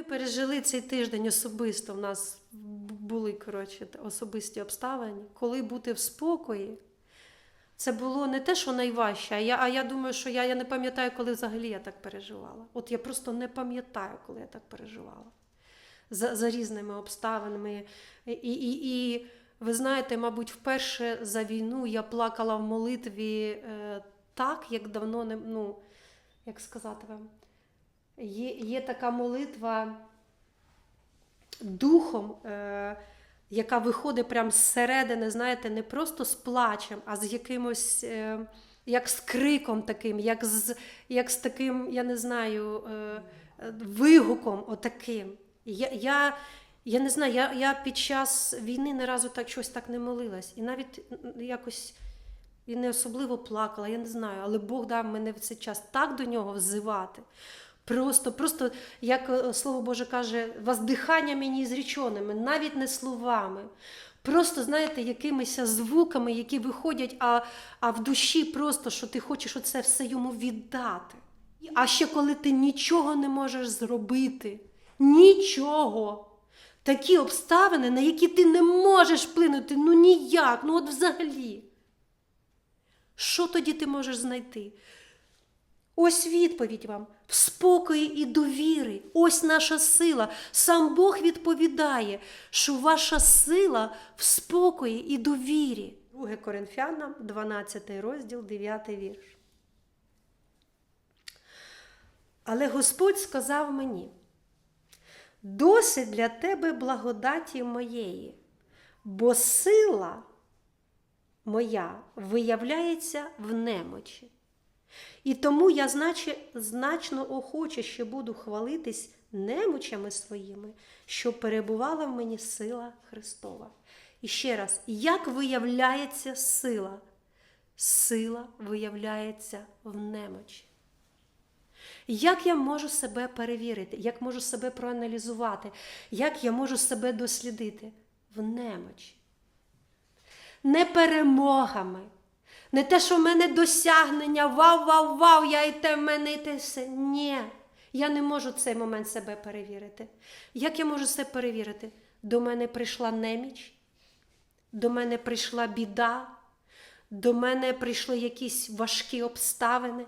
Ми пережили цей тиждень особисто. У нас були коротше, особисті обставини. Коли бути в спокої, це було не те, що найважче, а я, а я думаю, що я, я не пам'ятаю, коли взагалі я так переживала. От я просто не пам'ятаю, коли я так переживала. За, за різними обставинами. І, і, і ви знаєте, мабуть, вперше за війну я плакала в молитві е, так, як давно не. Ну, як сказати вам, є, є така молитва духом, е, яка виходить прямо зсередини, знаєте, не просто з плачем, а з якимось, е, як з криком таким, як з, як з таким, я не знаю, е, вигуком отаким. Я, я, я не знаю, я, я під час війни ні разу так щось так не молилась. І навіть якось і не особливо плакала, я не знаю, але Бог дав мене в цей час так до нього взивати. Просто, просто, як е, Слово Боже каже, воздихання мені зріченими, навіть не словами. Просто, знаєте, якимись звуками, які виходять, а, а в душі просто, що ти хочеш оце все йому віддати. А ще коли ти нічого не можеш зробити, нічого. Такі обставини, на які ти не можеш вплинути, ну ніяк, ну от взагалі. Що тоді ти можеш знайти? Ось відповідь вам в спокої і довіри. Ось наша сила. Сам Бог відповідає, що ваша сила в спокої і довірі. 2 Коринфянам, 12 розділ, 9 вірш. Але Господь сказав мені: досить для тебе благодаті моєї, бо сила моя виявляється в немочі. І тому я значе, значно охоче ще буду хвалитись немочами своїми, щоб перебувала в мені сила Христова. І ще раз, як виявляється сила? Сила виявляється в немочі. Як я можу себе перевірити, як можу себе проаналізувати, як я можу себе дослідити в немочі? Не перемогами, не те, що в мене досягнення, вау, вау, вау, я і те в мене те все. Ні, я не можу цей момент себе перевірити. Як я можу себе перевірити? До мене прийшла неміч, до мене прийшла біда, до мене прийшли якісь важкі обставини.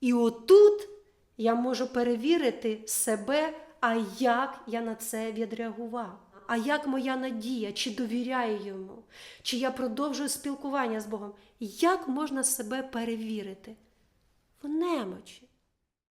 І отут я можу перевірити себе, а як я на це відреагував. А як моя надія, чи довіряю йому, чи я продовжую спілкування з Богом? Як можна себе перевірити? В немочі.